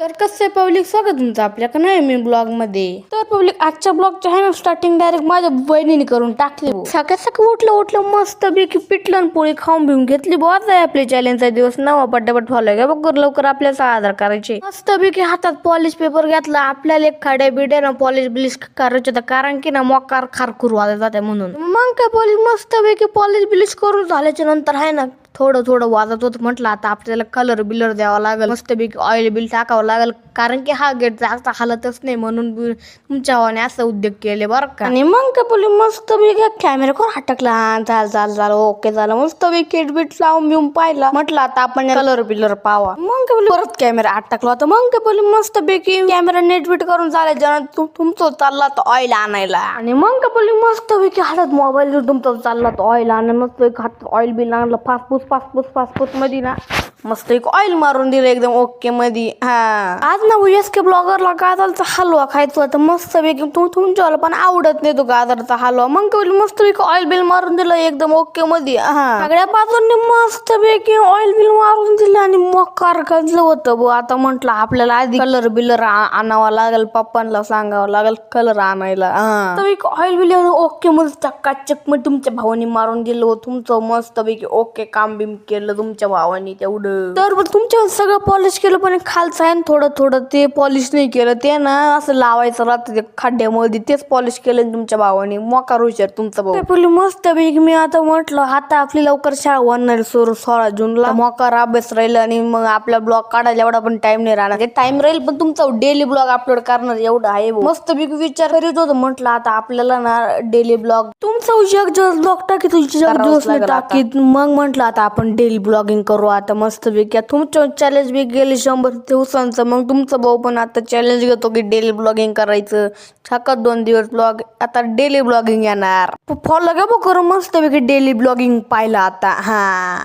तर कसं पब्लिक स्वागत तुमचं आपल्या का नाही मी ब्लॉगमध्ये तर पब्लिक आजच्या ब्लॉगच्या आहे ना स्टार्टिंग डायरेक्ट माझ्या बहिणीने करून टाकली हो. सकाळ सकाळ उठलं उठलं मस्त पैकी पिटलं आणि पोळी खाऊन भिवून घेतली बहुत आहे आपले चॅलेंजचा दिवस नवा पटापट फॉलो घ्या बघ लवकर आपल्याचा आधार करायचे. मस्त पैकी हातात पॉलिश पेपर घेतला. आपल्याला एक खाड्या बिड्या ना पॉलिश बिलिश करायचे तर कारण की ना मोकार खारखुर वाजत जाते म्हणून. मग काय पॉलिश मस्त पैकी पॉलिश बिलिश करून झाल्याच्यानंतर आहे ना थोडं थोडं वाजत होतं. म्हटलं आता आपल्याला कलर बिलर द्यावा लागेल. मस्तपैकी ऑइल बिल टाकावं लागेल. कारण की हा गेट जास्त हालतच नाही म्हणून तुमच्या भावाने असं उद्योग केले बरं का. आणि मग काय बोली मस्त पैकी कॅमेरा कोण हटकला? हा, झालं झालं झालं. ओके झालं. मस्त पैकी बिट लावून बिवून पाहिला. म्हटलं आता आपण कलर बिलर पावा. मग काय बोलली परत कॅमेरा अटकला होता. मग काय बोलली मस्त पैकी कॅमेरा नेट बिट करून झालं. ज्यानं तुमचं चालला तर ऑइल आणायला. आणि मग काय बोलली मस्त पैकी हातात मोबाईल तुमचा चालला तर ऑइल आणा मस्त पैकी हातात ऑइल बिल आणलं. फासफूस फासफूस फासफूस ना मस्त एक ऑइल मारून दिलं एकदम ओके मध्ये हा. आज ना एस के ब्लॉगरला गाजरचा हलवा खायचा होता. मस्त पैकी तू तुमच्यावाला पण आवडत नाही तो गाजरचा हलवा. मग मस्त पैकी ऑइल बिल मारून दिलं एकदम ओके मध्ये हा. सगळ्या बाजूंनी मस्त पैकी ऑइल बिल मारून दिलं आणि मकार गजलं होतं बो. आता म्हंटल आपल्याला आधी कलर बिलर आणावा लागेल पप्पांना सांगावं लागेल कलर आणायला. हा. एक ऑइल बिल ओके मध्ये चक्काचक मग तुमच्या भावानी मारून दिलं हो. तुमचं मस्त पैकी ओके काम बिम केलं तुमच्या भावानी तेवढं. तर मग तुमच्या सगळं पॉलिश केलं पण खालचं आहे ना थोडं थोडं. ते पॉलिश नाही केलं. ते ना असं लावायचं राहतं ते खड्ड्यामध्ये. तेच पॉलिश केलं ना तुमच्या भावानी. मोकार हुशार तुमचा भाऊ. पहिली मस्त पैकी मी आता म्हटलं आता आपली लवकर शाळा होणार सुरू सोळा जूनला. मोकार अभ्यास राहिला आणि मग आपला ब्लॉग काढायला एवढा पण टाइम नाही राहणार. ते टाइम राहील पण तुमचा डेली ब्लॉग अपलोड करणार एवढं आहे. मस्त पैकी विचार करीत होतो. म्हटलं आता आपल्याला ना डेली ब्लॉग तुमचा जग जग ब्लॉग टाकी तुझी जग दिवस टाकीत. मग म्हटलं आता आपण डेली ब्लॉगिंग करू. आता मस्त पैकी तुमचं चॅलेंज बी गेले शंभर दिवसांचं मग तुमचा भाऊ पण आता चॅलेंज घेतो की डेली ब्लॉगिंग करायचं. छाकत दोन दिवस ब्लॉग आता डेली ब्लॉगिंग येणार. फॉलो घ्या बघ करू मस्तपैकी डेली ब्लॉगिंग पाहिलं आता. हा.